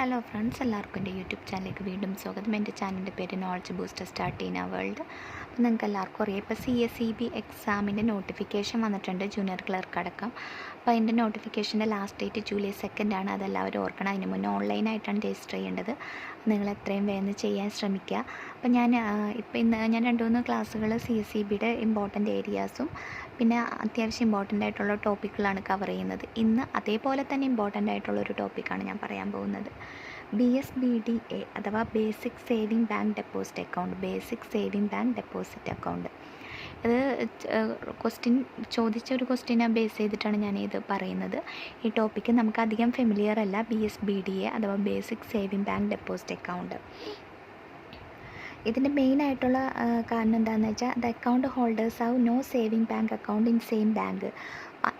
Hello friends എല്ലാവർക്കും എന്റെ YouTube ചാനലിലേക്ക് വീണ്ടും സ്വാഗതം. എന്റെ ചാനലിന്റെ പേര് നോളജ് ബൂസ്റ്റർ സ്റ്റാർട്ട് ചെയ്യുന്ന വേൾഡ് അപ്പോൾ നിങ്ങൾക്ക് എല്ലാവർക്കും അറിയാം ഇപ്പോൾ സി എസ് ഇ ബി എക്സാമിന്റെ നോട്ടിഫിക്കേഷൻ വന്നിട്ടുണ്ട് ജൂനിയർ ക്ലർക്ക് അടക്കം. അപ്പോൾ അതിന്റെ നോട്ടിഫിക്കേഷന്റെ ലാസ്റ്റ് ഡേറ്റ് ജൂലൈ സെക്കൻഡ് ആണ്. അതെല്ലാവരും ഓർക്കണം. അതിന് മുന്നേ ഓൺലൈനായിട്ടാണ് രജിസ്റ്റർ ചെയ്യേണ്ടത്. നിങ്ങൾ എത്രയും വേഗം ചെയ്യാൻ ശ്രമിക്കുക. അപ്പോൾ ഞാൻ ഇപ്പോൾ ഇന്ന് ഞാൻ രണ്ട് മൂന്ന് ക്ലാസ്സുകൾ സി എസ് ഇ ബിയുടെ ഇമ്പോർട്ടന്റ് ഏരിയാസും പിന്നെ അത്യാവശ്യം ഇമ്പോർട്ടന്റ് ആയിട്ടുള്ള ടോപ്പിക്കുകളാണ് കവർ ചെയ്യുന്നത്. ഇന്ന് അതേപോലെ തന്നെ ഇമ്പോർട്ടന്റ് ആയിട്ടുള്ള ഒരു ടോപ്പിക്കാണ് ഞാൻ പറയാൻ പോകുന്നത്. B S B D A അഥവാ basic saving bank deposit account basic saving bank deposit account ഇത് ക്വസ്റ്റ്യൻ ചോദിച്ച ഒരു ക്വസ്റ്റ്യനെ ബേസ് ചെയ്തിട്ടാണ് ഞാൻ ഇത് പറയുന്നത്. ഈ ടോപ്പിക്ക് നമുക്ക് അധികം ഫെമിലിയർ അല്ല B S B D A അഥവാ basic saving bank deposit account ഇതിന്റെ മെയിൻ ആയിട്ടുള്ള കാരണം എന്താണെന്ന് വെച്ചാൽ the account holders have no saving bank account in same bank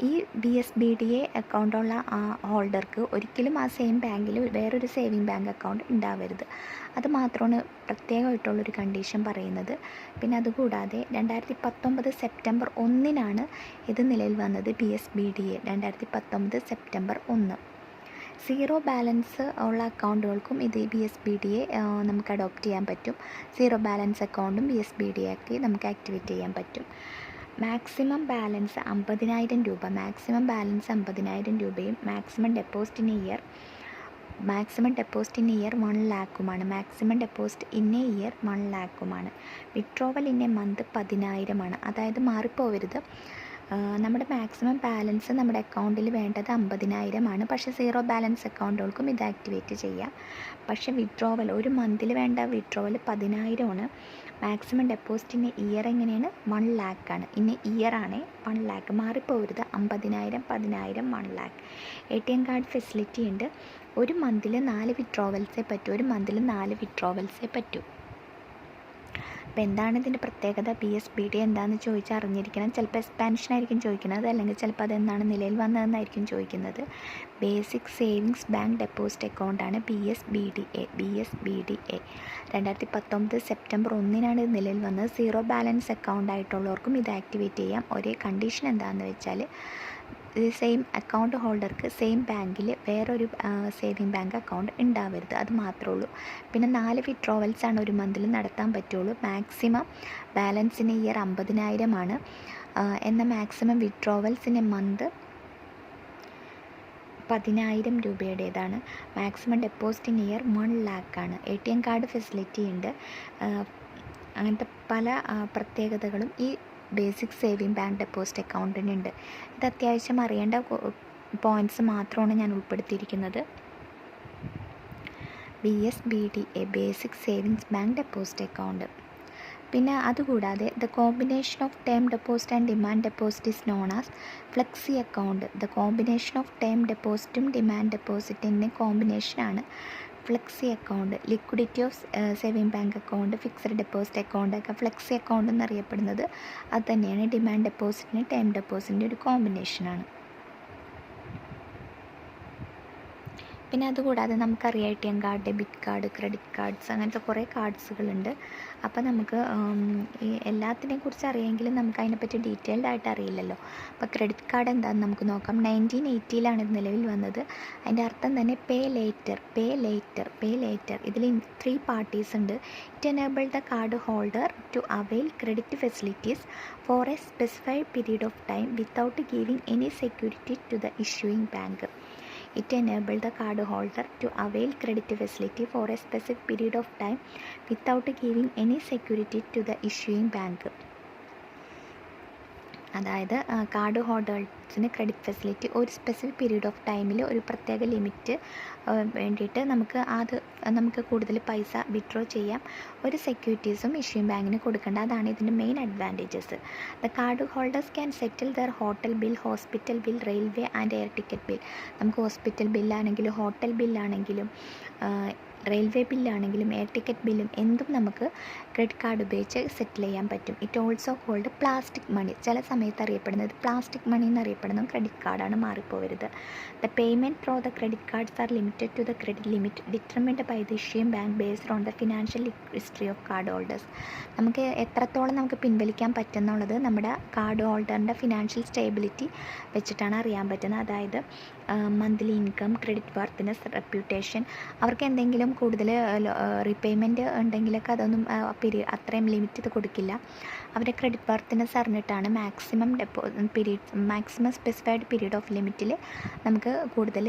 ഈ B S B D A അക്കൗണ്ടുള്ള ആ ഹോൾഡർക്ക് ഒരിക്കലും ആ സെയിം ബാങ്കിൽ വേറൊരു സേവിങ് ബാങ്ക് അക്കൗണ്ട് ഉണ്ടാവരുത്. അത് മാത്രമാണ് പ്രത്യേകമായിട്ടുള്ളൊരു കണ്ടീഷൻ പറയുന്നത്. പിന്നെ അതുകൂടാതെ രണ്ടായിരത്തി പത്തൊമ്പത് സെപ്റ്റംബർ ഒന്നിനാണ് ഇത് നിലയിൽ വന്നത് B S B D A രണ്ടായിരത്തി പത്തൊമ്പത് സെപ്റ്റംബർ ഒന്ന്. സീറോ ബാലൻസ് ഉള്ള അക്കൗണ്ടുകൾക്കും ഇത് B S B D A നമുക്ക് അഡോപ്റ്റ് ചെയ്യാൻ പറ്റും. സീറോ ബാലൻസ് അക്കൗണ്ടും ബി എസ് ബി ഡി ആക്കി നമുക്ക് ആക്ടിവേറ്റ് ചെയ്യാൻ പറ്റും. മാക്സിമം ബാലൻസ് അമ്പതിനായിരം രൂപ. മാക്സിമം ബാലൻസ് അമ്പതിനായിരം രൂപയും maximum deposit in year maximum deposit in year one ലാക്കുമാണ്. Maximum deposit in a year one ലാക്കുമാണ്. Withdrawal in a month പതിനായിരമാണ്. അതായത് മാറിപ്പോവരുത്. നമ്മുടെ മാക്സിമം ബാലൻസ് നമ്മുടെ അക്കൗണ്ടിൽ വേണ്ടത് അമ്പതിനായിരമാണ് പക്ഷേ സീറോ ബാലൻസ് അക്കൗണ്ടുകൾക്കും ഇത് ആക്ടിവേറ്റ് ചെയ്യാം. പക്ഷേ വിഡ്രോവൽ ഒരു മന്തിൽ വേണ്ട വിഡ്രോവൽ പതിനായിരമാണ് മാക്സിമം ഡെപ്പോസിറ്റിന് ഇയർ എങ്ങനെയാണ്? വൺ ലാക്കാണ് ഇനി ഇയർ ആണ് വൺ ലാക്ക് മാറിപ്പോരുത് അമ്പതിനായിരം പതിനായിരം one lakh A T M card facility ഉണ്ട്. ഒരു മന്തിൽ നാല് വിഡ്രോവൽസേ പറ്റൂ. ഒരു മന്തിൽ നാല് വിഡ്രോവൽസേ പറ്റൂ. അപ്പോൾ എന്താണ് ഇതിന്റെ പ്രത്യേകത? പി എസ് ബി ഡി എന്താണെന്ന് ചോദിച്ചാൽ അറിഞ്ഞിരിക്കണം. ചിലപ്പോൾ എക്സ്പാൻഷനായിരിക്കും ചോദിക്കുന്നത്. അല്ലെങ്കിൽ ചിലപ്പോൾ അതെന്താണ് നിലയിൽ വന്നതെന്നായിരിക്കും ചോദിക്കുന്നത്. Basic savings bank deposit അക്കൗണ്ടാണ് B S B D A B S B D A രണ്ടായിരത്തി പത്തൊമ്പത് സെപ്റ്റംബർ ഒന്നിനാണ് ഇത് നിലയിൽ വന്നത്. സീറോ ബാലൻസ് അക്കൗണ്ട് ആയിട്ടുള്ളവർക്കും ഇത് ആക്ടിവേറ്റ് ചെയ്യാം. ഒരേ കണ്ടീഷൻ എന്താണെന്ന് വെച്ചാൽ സെയിം അക്കൗണ്ട് ഹോൾഡർക്ക് സെയിം ബാങ്കിൽ വേറൊരു സേവിങ് ബാങ്ക് അക്കൗണ്ട് ഉണ്ടാവരുത് അത് മാത്രമേ ഉള്ളൂ പിന്നെ നാല് വിഡ്രോവൽസ് ആണ് ഒരു മന്തിൽ നടത്താൻ പറ്റുള്ളൂ. മാക്സിമം ബാലൻസിന് ഇയർ അമ്പതിനായിരമാണ്. എന്ന മാക്സിമം വിഡ്രോവൽസിന് മന്ത് പതിനായിരം രൂപയുടേതാണ്. Maximum deposit in year one ലാക്കാണ് A T M card facility ഉണ്ട് അങ്ങനത്തെ പല പ്രത്യേകതകളും ഈ ബേസിക് സേവിങ് ബാങ്ക് ഡെപ്പോസിറ്റ് അക്കൗണ്ടിനുണ്ട്. ഇത് അത്യാവശ്യം അറിയേണ്ട പോയിന്റ്സ് മാത്രമാണ് ഞാൻ ഉൾപ്പെടുത്തിയിരിക്കുന്നത്. B S B D A basic savings bank deposit account. പിന്നെ അതുകൂടാതെ the combination of term deposit and demand deposit is none as flexi account. The combination of term ഡെപ്പോസിറ്റും demand ഡെപ്പോസിറ്റിന്റെ കോമ്പിനേഷനാണ് flexi account liquidity of saving bank account fixed deposit account ഒക്കെ flexi account എന്നറിയപ്പെടുന്നത് അത് തന്നെയാണ് demand ഡെപ്പോസിറ്റിന് time ഡെപ്പോസിറ്റിന്റെ ഒരു കോമ്പിനേഷനാണ്. പിന്നെ അതുകൂടാതെ നമുക്കറിയാം A T M card debit card credit cards അങ്ങനത്തെ കുറേ കാർഡ്സുകളുണ്ട്. അപ്പോൾ നമുക്ക് ഈ എല്ലാത്തിനെയും കുറിച്ച് അറിയാമെങ്കിലും നമുക്ക് അതിനെപ്പറ്റി ഡീറ്റെയിൽഡ് ആയിട്ട് അറിയില്ലല്ലോ. അപ്പോൾ ക്രെഡിറ്റ് കാർഡ് എന്താണെന്ന് നമുക്ക് നോക്കാം. നയന്റീൻ എയ്റ്റിയിലാണ് ഇത് നിലവിൽ വന്നത്. അതിന്റെ അർത്ഥം തന്നെ pay later pay later pay later. ഇതിൽ ത്രീ പാർട്ടീസ് ഉണ്ട്. It enable the card holder to avail credit facilities for a specified period of time without giving any security to the issuing bank It enabled the cardholder to avail credit facility for a specific period of time without giving any security to the issuing bank. അതായത് card ഹോൾഡേഴ്സിന് credit facility ഒരു special period of ടൈമിൽ ഒരു പ്രത്യേക limit വേണ്ടിയിട്ട് നമുക്ക് അത് നമുക്ക് കൂടുതൽ പൈസ വിഡ്രോ ചെയ്യാം. ഒരു സെക്യൂരിറ്റീസും ഇഷ്യൂ ബാങ്കിന് കൊടുക്കേണ്ട അതാണ് ഇതിന്റെ main advantages. The card holders can settle their hotel bill hospital bill railway and air ticket bill. നമുക്ക് ഹോസ്പിറ്റൽ ബില്ലാണെങ്കിലും ഹോട്ടൽ ബില്ലാണെങ്കിലും റെയിൽവേ ബില്ലാണെങ്കിലും എയർ ടിക്കറ്റ് ബില്ലും എന്തും നമുക്ക് ക്രെഡിറ്റ് കാർഡ് ഉപയോഗിച്ച് സെറ്റിൽ ചെയ്യാൻ പറ്റും. It also hold plastic money ചില സമയത്ത് അറിയപ്പെടുന്നത് പ്ലാസ്റ്റിക് മണി എന്നറിയപ്പെടുന്നത് ക്രെഡിറ്റ് കാർഡാണ് മാറിപ്പോവരുത്. The payment through the credit cards are limited to the credit limit determined by the issuing bank based on the financial history of card holders നമുക്ക് എത്രത്തോളം നമുക്ക് പിൻവലിക്കാൻ പറ്റുന്നുള്ളത് നമ്മുടെ കാർഡ് ഹോൾഡറിന്റെ ഫിനാൻഷ്യൽ സ്റ്റേബിലിറ്റി വെച്ചിട്ടാണ് അറിയാൻ പറ്റുന്നത്. അതായത് monthly income credit worthiness reputation അവർക്ക് എന്തെങ്കിലും കൂടുതൽ റീപേയ്മെന്റ് ഉണ്ടെങ്കിലൊക്കെ അതൊന്നും പീരീഡ് അത്രയും ലിമിറ്റ് ഇത് കൊടുക്കില്ല. അവരെ ക്രെഡിറ്റ് വർത്തിനെസ് അറിഞ്ഞിട്ടാണ് maximum ഡെപ്പോ period maximum specified period of ലിമിറ്റിൽ നമുക്ക് കൂടുതൽ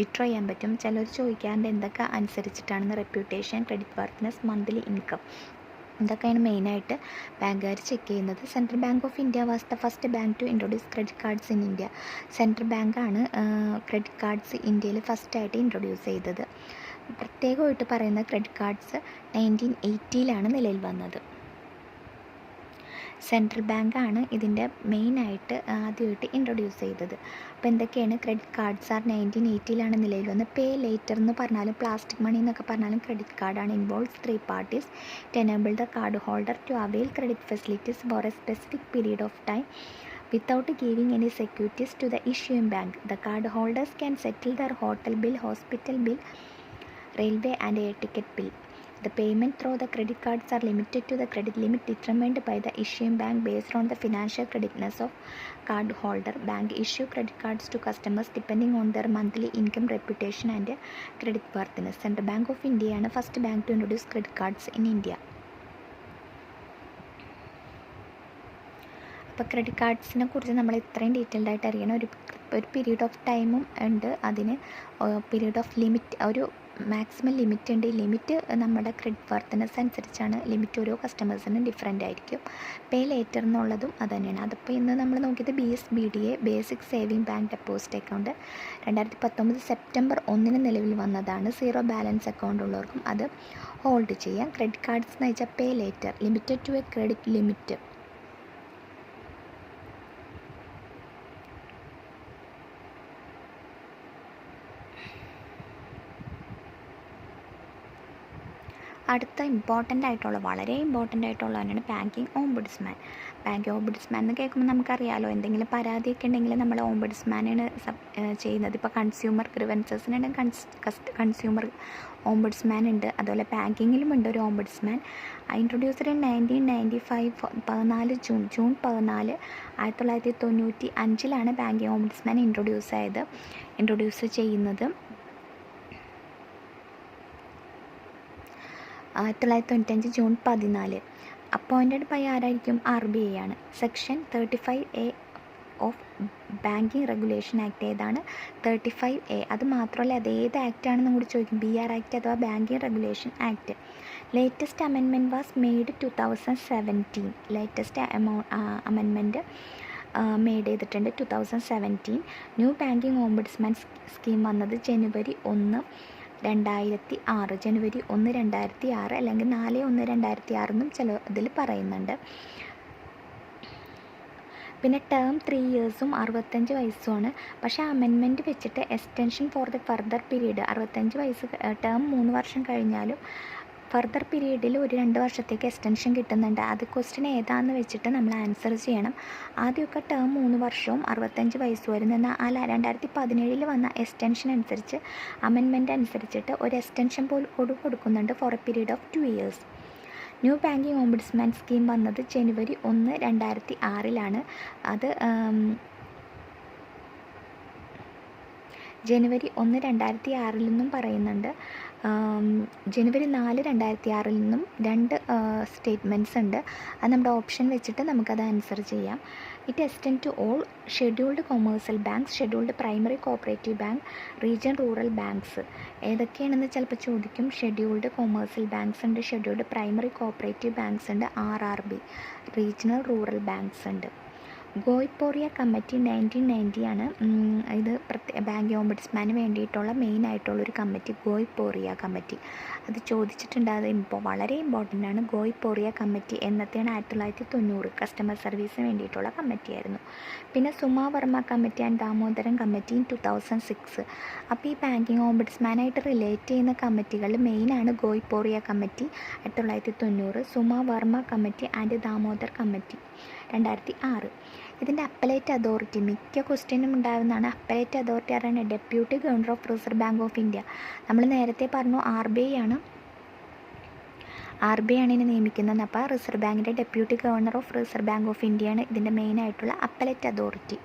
വിഡ്രോ ചെയ്യാൻ പറ്റും. ചിലർ ചോദിക്കാണ്ട് എന്തൊക്കെ അനുസരിച്ചിട്ടാണെന്ന് reputation credit worthiness monthly income ഇതൊക്കെയാണ് മെയിനായിട്ട് ബാങ്കുകാർ ചെക്ക് ചെയ്യുന്നത്. Central bank of India was the first bank to introduce credit cards in India central ബാങ്കാണ് ക്രെഡിറ്റ് കാർഡ്സ് ഇന്ത്യയിൽ ഫസ്റ്റായിട്ട് ഇൻട്രൊഡ്യൂസ് ചെയ്തത്. പ്രത്യേകമായിട്ട് പറയുന്ന ക്രെഡിറ്റ് കാർഡ്സ് നയന്റീൻ എയ്റ്റിയിലാണ് നിലയിൽ വന്നത്. സെൻട്രൽ ബാങ്കാണ് ഇതിന്റെ മെയിനായിട്ട് ആദ്യമായിട്ട് ഇൻട്രൊഡ്യൂസ് ചെയ്തത്. അപ്പോൾ എന്തൊക്കെയാണ് ക്രെഡിറ്റ് കാർഡ്സ് ആർ നയന്റീൻ എയ്റ്റിയിലാണ് നിലയിൽ വന്നത്. പേ ലേറ്റർ എന്ന് പറഞ്ഞാലും പ്ലാസ്റ്റിക് മണി എന്നൊക്കെ പറഞ്ഞാലും ക്രെഡിറ്റ് കാർഡാണ് involves three parties to enable the card holder to avail credit facilities for a specific period of time without giving any securities to the issuing bank the card holders can settle their hotel bill hospital bill, railway and air ticket bill. The payment through the credit cards are limited to the credit limit determined by the issuing bank based on the financial creditness of card holder. Bank issue credit cards to customers depending on their monthly income, reputation and credit worthiness. Central Bank of India ആണ് first bank to introduce credit cards in India. അപ്പോൾ credit കാർഡ്സിനെ കുറിച്ച് നമ്മൾ ഇത്രയും detailed ആയിട്ട് അറിയണം ഒരു ഒരു പീരീഡ് ഓഫ് ടൈമും ഉണ്ട് അതിന് പീരീഡ് ഓഫ് ലിമിറ്റ് ഒരു മാക്സിമം ലിമിറ്റ് ഉണ്ട്. ഈ ലിമിറ്റ് നമ്മുടെ ക്രെഡിറ്റ് വർത്തനസ് അനുസരിച്ചാണ് ലിമിറ്റ് ഓരോ കസ്റ്റമേഴ്സിനും ഡിഫറെന്റ് ആയിരിക്കും. പേ ലേറ്റർ എന്നുള്ളതും അത് തന്നെയാണ്. അതിപ്പോൾ ഇന്ന് നമ്മൾ നോക്കിയത് B S B D A basic saving bank deposit account രണ്ടായിരത്തി പത്തൊമ്പത് സെപ്റ്റംബർ ഒന്നിന് നിലവിൽ വന്നതാണ്. സീറോ ബാലൻസ് അക്കൗണ്ട് ഉള്ളവർക്കും അത് ഹോൾഡ് ചെയ്യാം. ക്രെഡിറ്റ് കാർഡ്സ് എന്ന് വെച്ചാൽ pay later limited to a credit limit അടുത്ത ഇമ്പോർട്ടന്റ് ആയിട്ടുള്ള വളരെ ഇമ്പോർട്ടന്റ് ആയിട്ടുള്ള തന്നെയാണ് ബാങ്കിങ് ഓംബുഡ്സ്മാൻ ബാങ്കിങ് ഓംബുഡ്സ്മാൻ എന്ന് കേൾക്കുമ്പോൾ നമുക്കറിയാമല്ലോ എന്തെങ്കിലും പരാതിയൊക്കെ ഉണ്ടെങ്കിൽ നമ്മൾ ഓംബുഡ്സ്മാനാണ് ചെയ്യുന്നത്. ഇപ്പോൾ കൺസ്യൂമർ ഗ്രിവൻസസിനാണ് കൺസ്യൂമർ ഓംബുഡ്സ്മാൻ ഉണ്ട്. അതുപോലെ ബാങ്കിങ്ങിലും ഉണ്ട് ഒരു ombudsman introducer in nineteen ninety five പതിനാല് ജൂൺ ജൂൺ പതിനാല് ആയിരത്തി തൊള്ളായിരത്തി തൊണ്ണൂറ്റി അഞ്ചിലാണ് ബാങ്കിങ് ഓംബുഡ്സ്മാൻ ഇൻട്രൊഡ്യൂസ് ആയത്. ഇൻട്രൊഡ്യൂസ് ചെയ്യുന്നത്. ആയിരത്തി തൊള്ളായിരത്തി തൊണ്ണൂറ്റഞ്ച് ജൂൺ പതിനാല്. അപ്പോയിന്റഡ് ബൈ ആരായിരിക്കും? ആർ ബി ഐ ആണ്. Section thirty five A of banking regulation act ഏതാണ്? Thirty five A. അത് മാത്രമല്ല അത് ഏത് ആക്ട് ആണെന്നും കൂടി ചോദിക്കും. ബി ആർ ആക്ട് അഥവാ banking regulation act. Latest അമെൻമെന്റ് was made two thousand seventeen latest എമൗ അമെൻമെന്റ് മെയ്ഡ് ചെയ്തിട്ടുണ്ട് two thousand seventeen new banking ombudsman scheme വന്നത് ജനുവരി ഒന്ന് രണ്ടായിരത്തി ആറ് ജനുവരി ഒന്ന് രണ്ടായിരത്തി ആറ് അല്ലെങ്കിൽ നാല് ഒന്ന് രണ്ടായിരത്തി ആറെന്നും ചില ഇതിൽ പറയുന്നുണ്ട്. പിന്നെ ടേം ത്രീ ഇയേഴ്സും അറുപത്തഞ്ച് വയസ്സുമാണ് പക്ഷേ അമെൻമെന്റ് വെച്ചിട്ട് extension for the further period അറുപത്തഞ്ച് വയസ്സ് ടേം മൂന്ന് വർഷം കഴിഞ്ഞാലും ഫർദർ പീരീഡിൽ ഒരു രണ്ട് വർഷത്തേക്ക് എക്സ്റ്റൻഷൻ കിട്ടുന്നുണ്ട്. അത് ക്വസ്റ്റ്യൻ ഏതാണെന്ന് വെച്ചിട്ട് നമ്മൾ ആൻസർ ചെയ്യണം. ആദ്യമൊക്കെ ടേം മൂന്ന് വർഷവും അറുപത്തഞ്ച് വയസ്സ് വരുന്ന അല്ല രണ്ടായിരത്തി പതിനേഴിൽ വന്ന എക്സ്റ്റൻഷൻ അനുസരിച്ച് അമെൻമെന്റ് അനുസരിച്ചിട്ട് ഒരു എക്സ്റ്റൻഷൻ പോലും കൊടുക്കുന്നുണ്ട് for a period of two years new banking ombudsman scheme വന്നത് ജനുവരി ഒന്ന് രണ്ടായിരത്തി ആറിലാണ്. അത് ജനുവരി ഒന്ന് രണ്ടായിരത്തി ആറിൽ നിന്നും പറയുന്നുണ്ട്. ജനുവരി നാല് രണ്ടായിരത്തി ആറിൽ നിന്നും രണ്ട് സ്റ്റേറ്റ്മെന്റ്സ് ഉണ്ട്. അത് നമ്മുടെ ഓപ്ഷൻ വെച്ചിട്ട് നമുക്കത് ആൻസർ ചെയ്യാം. It extend to all scheduled commercial banks scheduled primary cooperative bank region rural banks ഏതൊക്കെയാണെന്ന് ചിലപ്പോൾ ചോദിക്കും. ഷെഡ്യൂൾഡ് കൊമേഴ്സ്യൽ ബാങ്ക്സ് ഉണ്ട് ഷെഡ്യൂൾഡ് പ്രൈമറി കോപ്പറേറ്റീവ് ബാങ്ക്സ് ഉണ്ട് R R B regional rural banks ഉണ്ട്. ഗോയ്പോറിയ കമ്മിറ്റി നയന്റീൻ നയന്റി ആണ്. ഇത് പ്രത്യേക ബാങ്ക് ഓംബുഡ്സ്മാന് വേണ്ടിയിട്ടുള്ള മെയിൻ ആയിട്ടുള്ള ഒരു കമ്മിറ്റി ഗോയ്പോറിയ കമ്മിറ്റി. അത് ചോദിച്ചിട്ടുണ്ട്. അത് ഇപ്പോൾ വളരെ ഇമ്പോർട്ടന്റ് ആണ്. ഗോയ്പോറിയ കമ്മിറ്റി എന്നത്തെയാണ് ആയിരത്തി തൊള്ളായിരത്തി തൊണ്ണൂറ് കസ്റ്റമർ സർവീസിന് വേണ്ടിയിട്ടുള്ള കമ്മിറ്റി ആയിരുന്നു പിന്നെ Suma Varma committee and Damodaran committee in two thousand six അപ്പോൾ ഈ ബാങ്കിങ് ഓംബുഡ്സ്മാനായിട്ട് റിലേറ്റ് ചെയ്യുന്ന കമ്മിറ്റികളിൽ മെയിനാണ് ഗോയ്പോറിയ കമ്മിറ്റി ആയിരത്തി തൊള്ളായിരത്തി തൊണ്ണൂറ് Suma Varma committee and Damodar committee. രണ്ടായിരത്തി ആറ് ഇതിന്റെ അപ്പലേറ്റ് അതോറിറ്റി മിക്ക ക്വസ്റ്റ്യനും ഉണ്ടാകുന്നതാണ് അപ്പലേറ്റ് അതോറിറ്റി ആരാണ് deputy governor of reserve bank of India നമ്മൾ നേരത്തെ പറഞ്ഞു ആർ ബി ഐ ആണ്. ആർ ബി ഐ ആണ് ഇതിനെ നിയമിക്കുന്നത് അപ്പോൾ റിസർവ് ബാങ്കിന്റെ deputy governor of reserve bank of ഇന്ത്യയാണ് ഇതിന്റെ മെയിനായിട്ടുള്ള appellate authority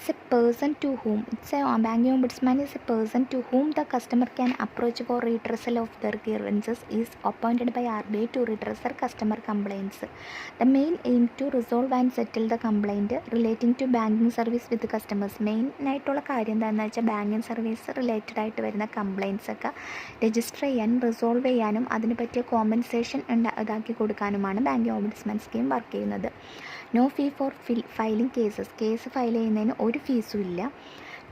it's a person to whom it's a banking ombudsman is a person to whom the customer can approach for redressal of their grievances is appointed by RBI to redress their customer complaints. The main aim to resolve and settle the complaint relating to banking service with customers. Main ആയിട്ടുള്ള കാര്യം എന്താണെന്ന് വെച്ചാൽ banking service related ആയിട്ട് വരുന്ന compliance ഒക്കെ register ചെയ്യാനും resolve ചെയ്യാനും അതിന് പറ്റിയ കോമ്പൻസേഷൻ ഇതാക്കി കൊടുക്കാനുമാണ് ബാങ്കിങ് ഓംബുഡ്സ്മാൻ സ്കീം വർക്ക് ചെയ്യുന്നത് no fee for fill filing cases case file ചെയ്യുന്നതിന് ഒരു ഫീസും ഇല്ല.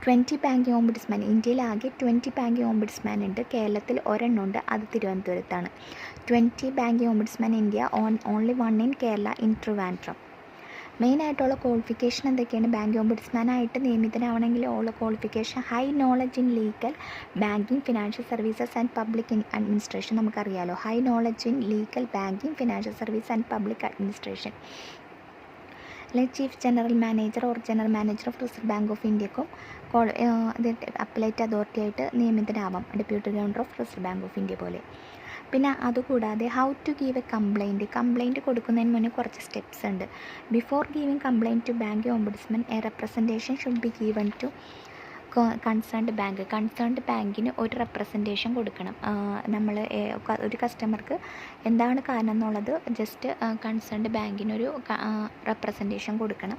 ട്വന്റി ബാങ്കിങ് ഓംബുഡ്സ്മാൻ ഇന്ത്യയിലാകെ ട്വന്റി ബാങ്കിങ് ഓംബുഡ്സ്മാൻ ഉണ്ട്. കേരളത്തിൽ ഒരെണ്ണം ഉണ്ട് അത് തിരുവനന്തപുരത്താണ്. Twenty banking ombudsman India. On only one in Kerala in Trivandrum മെയിനായിട്ടുള്ള ക്വാളിഫിക്കേഷൻ എന്തൊക്കെയാണ്? ബാങ്ക് ഓംബുഡ്സ്മാനായിട്ട് നിയമിതനാവണമെങ്കിൽ ഉള്ള qualification high knowledge in legal banking financial services and public administration നമുക്കറിയാലോ. High knowledge in legal banking financial service and public administration അല്ലെങ്കിൽ chief general manager or general manager of reserve bank of ഇന്ത്യക്കും കോൾ ഇത് appellate authority ആയിട്ട് നിയമിതനാവാം deputy governor of reserve bank of India പോലെ. പിന്നെ അതുകൂടാതെ how to give a complaint complaint കൊടുക്കുന്നതിന് മുന്നേ കുറച്ച് സ്റ്റെപ്സ് ഉണ്ട്. Before giving complaint to bank ombudsman a representation should be given to concerned bank concerned ബാങ്കിന് ഒരു റെപ്രസെന്റേഷൻ കൊടുക്കണം. നമ്മൾ ഒരു കസ്റ്റമർക്ക് എന്താണ് കാരണം എന്നുള്ളത് ജസ്റ്റ് കൺസേൺഡ് ബാങ്കിനൊരു റെപ്രസെന്റേഷൻ കൊടുക്കണം.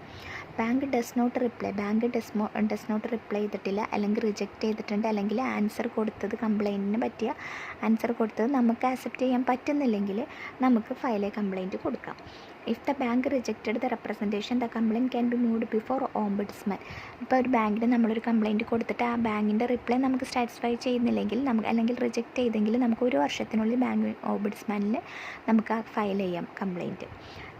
Bank does not reply bank does does not reply ചെയ്തിട്ടില്ല. അല്ലെങ്കിൽ റിജക്റ്റ് ചെയ്തിട്ടുണ്ട്. അല്ലെങ്കിൽ ആൻസർ കൊടുത്തത് കംപ്ലയിന്റിന് പറ്റിയ ആൻസർ കൊടുത്തത് നമുക്ക് ആക്സെപ്റ്റ് ചെയ്യാൻ പറ്റുന്നില്ലെങ്കിൽ നമുക്ക് ഫയലെ കംപ്ലയിന്റ് കൊടുക്കാം. If the bank rejected the representation the complaint can be moved before ombudsman ഇപ്പോൾ ഒരു ബാങ്കിന് നമ്മളൊരു കംപ്ലയിന്റ് കൊടുത്തിട്ട് ആ ബാങ്കിന്റെ റിപ്ലൈ നമുക്ക് സാറ്റിസ്ഫൈ ചെയ്യുന്നില്ലെങ്കിൽ നമുക്ക് അല്ലെങ്കിൽ റിജക്റ്റ് ചെയ്തെങ്കിൽ നമുക്ക് ഒരു വർഷത്തിനുള്ളിൽ ബാങ്ക് ഓംബുഡ്സ്മാനിൽ നമുക്ക് ആ ഫയൽ ചെയ്യാം complaint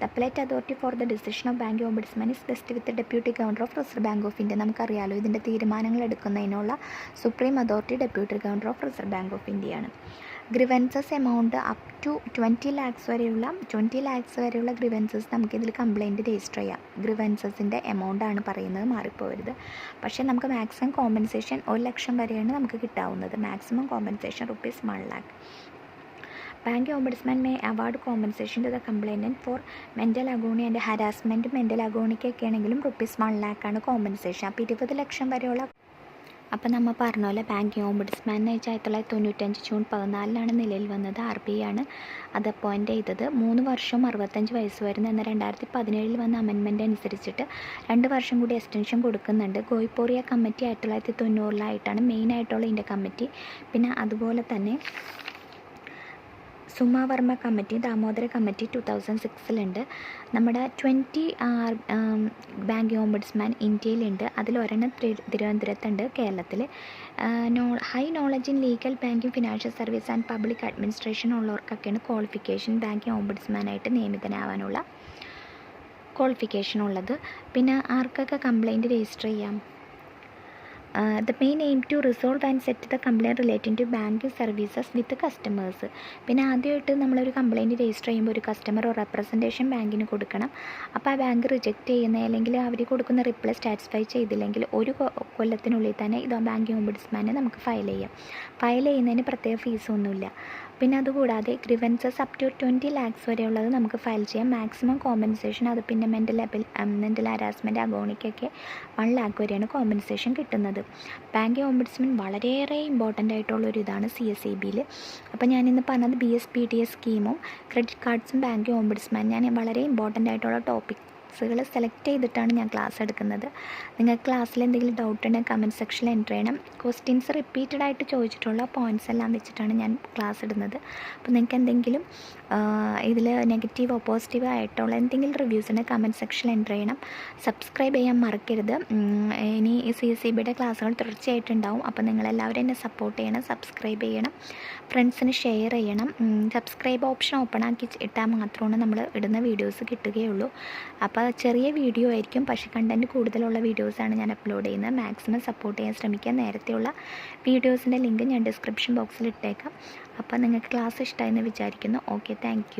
the plate authority for the decision of bank ombudsman is best with deputy governor of reserve bank of India നമുക്കറിയാലോ ഇതിന്റെ തീരുമാനങ്ങൾ എടുക്കുന്നതിനുള്ള supreme authority deputy governor of reserve bank of ഇന്ത്യയാണ് grievances amount up to twenty lakhs വരെയുള്ള twenty lakhs വരെയുള്ള grievances നമുക്കിതിൽ complaint register ചെയ്യാം. ഗ്രിവൻസസിന്റെ amount ആണ് പറയുന്നത് മാറിപ്പോരുത് പക്ഷേ നമുക്ക് മാക്സിമം കോമ്പൻസേഷൻ ഒരു ലക്ഷം വരെയാണ് നമുക്ക് കിട്ടാവുന്നത്. Maximum compensation rupees one lakh bank ombudsman may award compensation to the complaint for mental agony and harassment mental അഗോണിക്കൊക്കെ ആണെങ്കിലും റുപ്പീസ് വൺ ലാക്കാണ് കോമ്പൻസേഷൻ അപ്പോൾ ഇരുപത് ലക്ഷം വരെയുള്ള അപ്പോൾ നമ്മൾ പറഞ്ഞ പോലെ ബാങ്കിങ് ഓംബുഡ്സ്മാൻ എന്ന് വെച്ചാൽ ആയിരത്തി തൊള്ളായിരത്തി തൊണ്ണൂറ്റഞ്ച് ജൂൺ പതിനാലിനാണ് നിലയിൽ വന്നത് ആർ ബി ആണ്. അത് അപ്പോയിന്റ് ചെയ്തത്. മൂന്ന് വർഷം അറുപത്തഞ്ച് വയസ്സ് വരുന്ന എന്ന രണ്ടായിരത്തി പതിനേഴിൽ വന്ന അമെൻമെന്റ് അനുസരിച്ചിട്ട് രണ്ട് വർഷം കൂടി എക്സ്റ്റൻഷൻ കൊടുക്കുന്നുണ്ട്. ഗോയ്പോറിയ കമ്മിറ്റി ആയിരത്തി തൊള്ളായിരത്തി തൊണ്ണൂറിലായിട്ടാണ് മെയിൻ ആയിട്ടുള്ള ഇതിന്റെ കമ്മിറ്റി. പിന്നെ അതുപോലെ തന്നെ സുമാവർമ്മ committee Damodara committee two thousand സിക്സിലുണ്ട്. നമ്മുടെ ട്വന്റി ബാങ്ക് ഓംബുഡ്സ്മാൻ ഇന്ത്യയിലുണ്ട്. അതിലൊരെണ്ണം തിരുവനന്തപുരത്തുണ്ട് കേരളത്തിൽ no high knowledge in legal banking financial service and public administration ഉള്ളവർക്കൊക്കെയാണ് qualification banking ഓംബുഡ്സ്മാനായിട്ട് നിയമിതനാവാനുള്ള ക്വാളിഫിക്കേഷൻ ഉള്ളത് പിന്നെ ആർക്കൊക്കെ കംപ്ലയിന്റ് രജിസ്റ്റർ ചെയ്യാം? The main aim to resolve and set the complaint relating to banking services with customers പിന്നെ ആദ്യമായിട്ട് നമ്മളൊരു complaint register ചെയ്യുമ്പോൾ ഒരു കസ്റ്റമർ റെപ്രസെന്റേഷൻ ബാങ്കിന് കൊടുക്കണം. അപ്പോൾ ആ ബാങ്ക് റിജക്റ്റ് ചെയ്യുന്ന അല്ലെങ്കിൽ അവർ കൊടുക്കുന്ന റിപ്ലൈ സാറ്റിസ്ഫൈ ചെയ്തില്ലെങ്കിൽ ഒരു കൊല്ലത്തിനുള്ളിൽ തന്നെ ഇത് ബാങ്കിങ് ഓംബുഡ്സ്മാനെ നമുക്ക് ഫയൽ ചെയ്യാം. ഫയൽ ചെയ്യുന്നതിന് പ്രത്യേക ഫീസൊന്നുമില്ല പിന്നെ അതുകൂടാതെ grievances up to twenty lakhs വരെയുള്ളത് നമുക്ക് ഫയൽ ചെയ്യാം. മാക്സിമം കോമ്പൻസേഷൻ അത് പിന്നെ മെന്റൽ അബിൽ മെന്റൽ ഹരാസ്മെന്റ് അഗോണിക്കൊക്കെ വൺ ലാക്ക് വരെയാണ് കോമ്പൻസേഷൻ കിട്ടുന്നത്. ബാങ്ക് കോമ്പൻസ്മെൻ വളരെയേറെ ഇമ്പോർട്ടന്റ് ആയിട്ടുള്ളൊരു ഇതാണ് സി എസ് ഇ ബിയിൽ അപ്പോൾ ഞാനിന്ന് പറഞ്ഞത് B S P T S സ്കീമും credit കാർഡ്സും ബാങ്ക് ഓംബുഡ്സ്മാൻ ഞാൻ വളരെ ഇമ്പോർട്ടന്റ് ആയിട്ടുള്ള ടോപ്പിക് ക്ലാസ്സുകൾ സെലക്ട് ചെയ്തിട്ടാണ് ഞാൻ ക്ലാസ് എടുക്കുന്നത്. നിങ്ങൾക്ക് ക്ലാസ്സിൽ എന്തെങ്കിലും ഡൗട്ട് ഉണ്ടെങ്കിൽ കമന്റ് സെക്ഷനിൽ എന്റർ ചെയ്യണം. ക്വസ്റ്റ്യൻസ് റിപ്പീറ്റഡ് ആയിട്ട് ചോദിച്ചിട്ടുള്ള പോയിന്റ്സ് എല്ലാം വെച്ചിട്ടാണ് ഞാൻ ക്ലാസ് ഇടുന്നത്. അപ്പോൾ നിങ്ങൾക്ക് എന്തെങ്കിലും ഇതിൽ നെഗറ്റീവോ പോസിറ്റീവോ ആയിട്ടുള്ള എന്തെങ്കിലും റിവ്യൂസ് ഉണ്ടെങ്കിൽ കമന്റ് സെക്ഷനിൽ എന്റർ ചെയ്യണം. സബ്സ്ക്രൈബ് ചെയ്യാൻ മറക്കരുത്. ഇനി സി എസ് സി ബിയുടെ ക്ലാസ്സുകൾ തുടർച്ചയായിട്ടുണ്ടാവും. അപ്പോൾ നിങ്ങളെല്ലാവരും എന്നെ സപ്പോർട്ട് ചെയ്യണം സബ്സ്ക്രൈബ് ചെയ്യണം. ഫ്രണ്ട്സിന് ഷെയർ ചെയ്യണം. സബ്സ്ക്രൈബ് ഓപ്ഷൻ ഓപ്പൺ ആക്കി ഇട്ടാൽ മാത്രമാണ് നമ്മൾ ഇടുന്ന വീഡിയോസ് കിട്ടുകയുള്ളൂ. അപ്പോൾ അപ്പോൾ ചെറിയ വീഡിയോ ആയിരിക്കും. പക്ഷേ കണ്ടന്റ് കൂടുതലുള്ള വീഡിയോസാണ് ഞാൻ അപ്ലോഡ് ചെയ്യുന്നത്. മാക്സിമം സപ്പോർട്ട് ചെയ്യാൻ ശ്രമിക്കുക. നേരത്തെയുള്ള വീഡിയോസിന്റെ ലിങ്ക് ഞാൻ ഡിസ്ക്രിപ്ഷൻ ബോക്സിൽ ഇട്ടേക്കാം. അപ്പോൾ നിങ്ങൾക്ക് ക്ലാസ് ഇഷ്ടമായെന്ന് വിചാരിക്കുന്നു. Okay thank